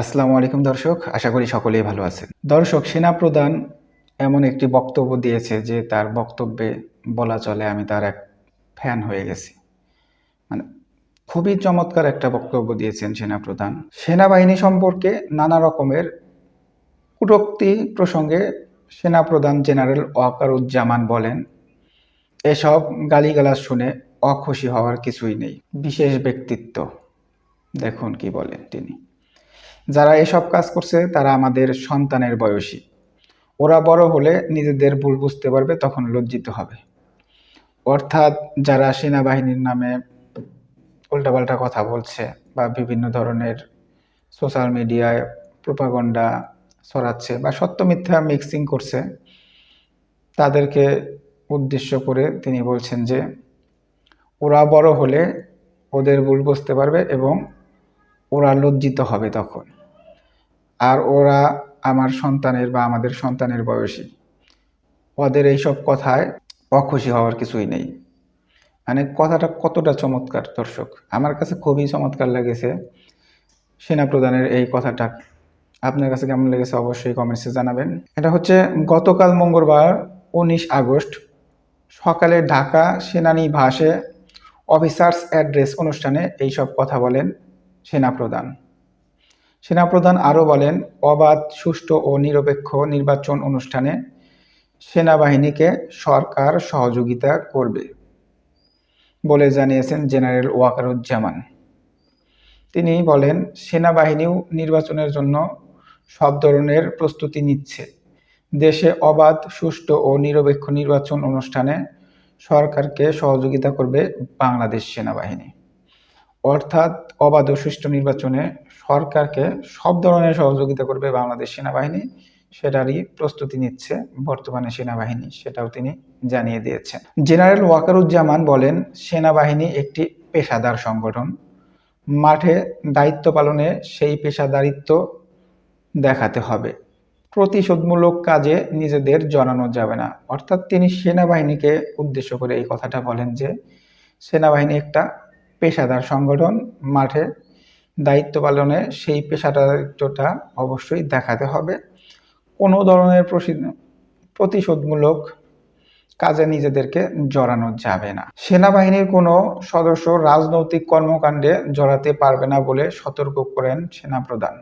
আসসালামু আলাইকুম দর্শক, আশা করি সকলেই ভালো আছেন। দর্শক, সেনাপ্রধান এমন একটি বক্তব্য দিয়েছে যে তার বক্তব্যে বলা চলে, আমি তার এক ফ্যান হয়ে গেছি। মানে খুবই চমৎকার একটা বক্তব্য দিয়েছেন সেনাপ্রধান। সেনাবাহিনী সম্পর্কে নানা রকমের কটূক্তি প্রসঙ্গে সেনাপ্রধান জেনারেল ওয়াকারুজ্জামান বলেন, এসব গালিগালাজ শুনে অখুশি হওয়ার কিছুই নেই। বিশেষ ব্যক্তিত্ব, দেখুন কি বলেন তিনি। যারা এসব কাজ করছে, তারা আমাদের সন্তানের বয়সী। ওরা বড় হলে নিজেদের ভুল বুঝতে পারবে, তখন লজ্জিত হবে। অর্থাৎ যারা সেনাবাহিনীর নামে উল্টাপাল্টা কথা বলছে বা বিভিন্ন ধরনের সোশ্যাল মিডিয়ায় প্রোপাগন্ডা ছড়াচ্ছে বা সত্য মিথ্যা মিক্সিং করছে, তাদেরকে উদ্দেশ্য করে তিনি বলছেন যে, ওরা বড় হলে ওদের ভুল বুঝতে পারবে এবং ওরা লজ্জিত হবে তখন। আর ওরা আমার সন্তানের বা আমাদের সন্তানের বয়সী। ওদের এইসব কথায় অখুশি হওয়ার কিছুই নেই। মানে কথাটা কতটা চমৎকার দর্শক। আমার কাছে খুবই চমৎকার লেগেছে। সেনাপ্রধানের এই কথাটা। আপনার কাছে কেমন লেগেছে অবশ্যই কমেন্টসে জানাবেন। এটা হচ্ছে গতকাল মঙ্গলবার উনিশ আগস্ট সকালে ঢাকা সেনানিবাসে অফিসার্স অ্যাড্রেস অনুষ্ঠানে এইসব কথা বলেন সেনাপ্রধান। সেনাপ্রধান আরও বলেন, অবাধ, সুষ্ঠু ও নিরপেক্ষ নির্বাচন অনুষ্ঠানে সেনাবাহিনীকে সরকার সহযোগিতা করবে বলে জানিয়েছেন জেনারেল ওয়াকারুজ্জামান। তিনি বলেন, সেনাবাহিনীও নির্বাচনের জন্য সব ধরনের প্রস্তুতি নিচ্ছে। দেশে অবাধ, সুষ্ঠু ও নিরপেক্ষ নির্বাচন অনুষ্ঠানে সরকারকে সহযোগিতা করবে বাংলাদেশ সেনাবাহিনী। অর্থাৎ অবাধ সুষ্ঠু নির্বাচনে সরকারকে সব ধরনের সহযোগিতা করবে বাংলাদেশ সেনাবাহিনী, সেটারই প্রস্তুতি নিচ্ছে বর্তমানে সেনাবাহিনী, সেটাও তিনি জানিয়ে দিয়েছেন। জেনারেল ওয়াকারুজ্জামান বলেন, সেনাবাহিনী একটি পেশাদার সংগঠন। মাঠে দায়িত্ব পালনে সেই পেশাদারিত্ব দেখাতে হবে। প্রতিশোধমূলক কাজে নিজেদের জড়ানো যাবে না। অর্থাৎ তিনি সেনাবাহিনীকে উদ্দেশ্য করে এই কথাটা বলেন যে, সেনাবাহিনী একটা পেশাদার সংগঠন মাঠে দায়িত্ব পালনে সেই পেশাদারিত্বটা অবশ্যই দেখাতে হবে। কোনো ধরনের প্রতিশোধমূলক কাজে নিজেদেরকে জড়ানো যাবে না। সেনাবাহিনীর কোনো সদস্য রাজনৈতিক কর্মকাণ্ডে জড়াতে পারবে না বলে সতর্ক করেন সেনাপ্রধান।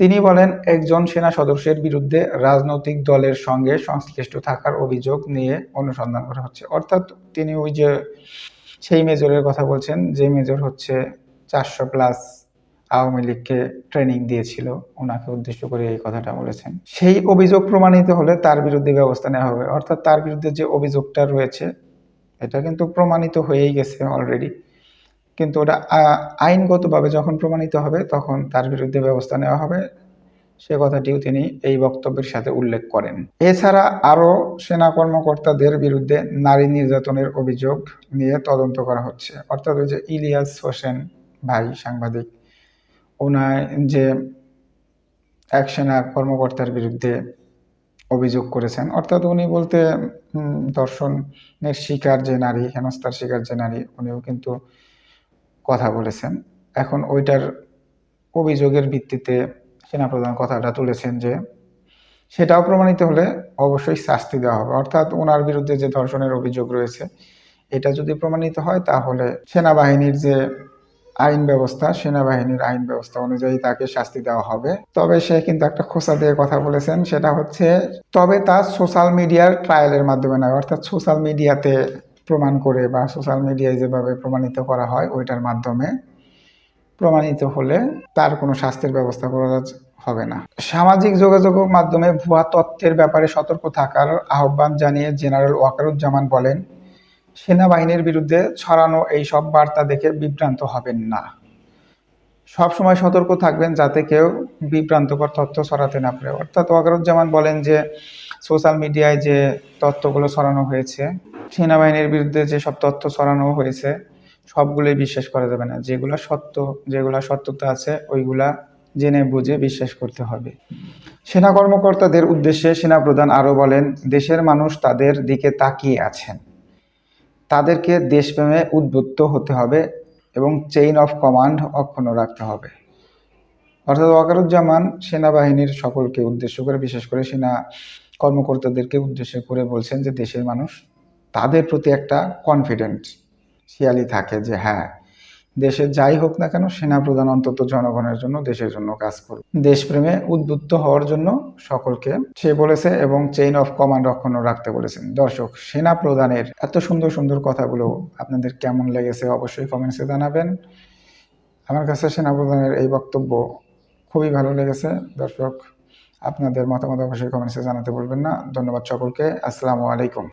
তিনি বলেন, একজন সেনা সদস্যের বিরুদ্ধে রাজনৈতিক দলের সঙ্গে সংশ্লিষ্ট থাকার অভিযোগ নিয়ে অনুসন্ধান করা হচ্ছে। অর্থাৎ তিনি ওই যে সেই মেজরের কথা বলছেন, যে মেজর হচ্ছে চারশো প্লাস আওয়ামী লীগকে ট্রেনিং দিয়েছিল, ওনাকে উদ্দেশ্য করে এই কথাটা বলেছেন। সেই অভিযোগ প্রমাণিত হলে তার বিরুদ্ধে ব্যবস্থা নেওয়া হবে। অর্থাৎ তার বিরুদ্ধে যে অভিযোগটা রয়েছে, এটা কিন্তু প্রমাণিত হয়েই গেছে অলরেডি কিন্তু ওটা আইনগতভাবে যখন প্রমাণিত হবে, তখন তার বিরুদ্ধে ব্যবস্থা নেওয়া হবে। সে কথাটিও তিনি এই বক্তব্যের সাথে উল্লেখ করেন। এছাড়া আরও সেনা কর্মকর্তাদের বিরুদ্ধে নারী নির্যাতনের অভিযোগ নিয়ে তদন্ত করা হচ্ছে। অর্থাৎ ওই যে ইলিয়াস হোসেন ভাই সাংবাদিক ওনার যে এক সেনা কর্মকর্তার বিরুদ্ধে অভিযোগ করেছেন, অর্থাৎ উনি বলতে ধর্ষণের শিকার যে নারী, হেনস্থার শিকার যে নারী, উনিও কিন্তু কথা বলেছেন। এখন ওইটার অভিযোগের ভিত্তিতে সেনাপ্রধান কথাটা তুলেছেন যে, সেটাও প্রমাণিত হলে অবশ্যই শাস্তি দেওয়া হবে। অর্থাৎ ওনার বিরুদ্ধে যে ধর্ষণের অভিযোগ রয়েছে, এটা যদি প্রমাণিত হয় তাহলে সেনাবাহিনীর যে আইন ব্যবস্থা, সেনাবাহিনীর আইন ব্যবস্থা অনুযায়ী তাকে শাস্তি দেওয়া হবে। তবে সে কিন্তু একটা খোসা দিয়ে কথা বলেছেন, সেটা হচ্ছে, তবে তা সোশ্যাল মিডিয়ার ট্রায়ালের মাধ্যমে নয়, অর্থাৎ সোশ্যাল মিডিয়াতে প্রমাণ করে বা সোশ্যাল মিডিয়ায় যেভাবে প্রমাণিত করা হয়, ওইটার মাধ্যমে প্রমাণিত হলে তার কোনো শাস্তির ব্যবস্থা করা হবে না। সামাজিক যোগাযোগ মাধ্যমে ভুয়া তথ্যের ব্যাপারে সতর্ক থাকার আহ্বান জানিয়ে জেনারেল ওয়াকারুজ্জামান বলেন, সেনাবাহিনীর বিরুদ্ধে ছড়ানো এই সব বার্তা দেখে বিভ্রান্ত হবেন না। সব সময় সতর্ক থাকবেন যাতে কেউ বিভ্রান্তকর তথ্য ছড়াতে না পারে। অর্থাৎ ওয়াকারুজ্জামান বলেন যে, সোশ্যাল মিডিয়ায় যে তথ্যগুলো ছড়ানো হয়েছে, সেনাবাহিনীর বিরুদ্ধে যে সব তথ্য ছড়ানো হয়েছে সবগুলোই বিশ্বাস করা যাবে না। যেগুলো সত্য, যেগুলো সত্যতা আছে, ওইগুলা জেনে বুঝে বিশ্বাস করতে হবে। সেনা কর্মকর্তাদের উদ্দেশ্যে সেনাপ্রধান আরও বলেন, দেশের মানুষ তাদের দিকে তাকিয়ে আছেন। তাদেরকে দেশপ্রেমে উদ্বুদ্ধ হতে হবে এবং চেইন অফ কমান্ড অক্ষুণ্ণ রাখতে হবে। অর্থাৎ ওয়াকারুজ্জামান সেনাবাহিনীর সকলকে উদ্দেশ্য করে, বিশেষ করে সেনা কর্মকর্তাদেরকে উদ্দেশ্য করে বলছেন যে, দেশের মানুষ তাদের প্রতি একটা কনফিডেন্ট শিয়ালি থাকে যে হ্যাঁ দেশে যাই হোক না কেন সেনা প্রধান অন্তত জনগণের জন্য দেশের জন্য কাজ করবে দেশপ্রেমে উদ্বুদ্ধ হওয়ার জন্য সকলকে সে বলেছে এবং চেইন অফ কমান্ড অক্ষুণ্ণ রাখতে বলেছেন। দর্শক সেনা প্রধানের এত সুন্দর সুন্দর কথাগুলো আপনাদের কেমন লেগেছে অবশ্যই কমেন্টসে জানাবেন। আমার কাছে সেনা প্রধানের এই বক্তব্য খুবই ভালো লেগেছে। দর্শক, আপনাদের মতামত অবশ্যই কমেন্টসে জানাতে বলবেন না। ধন্যবাদ সকলকে। আসসালামু আলাইকুম।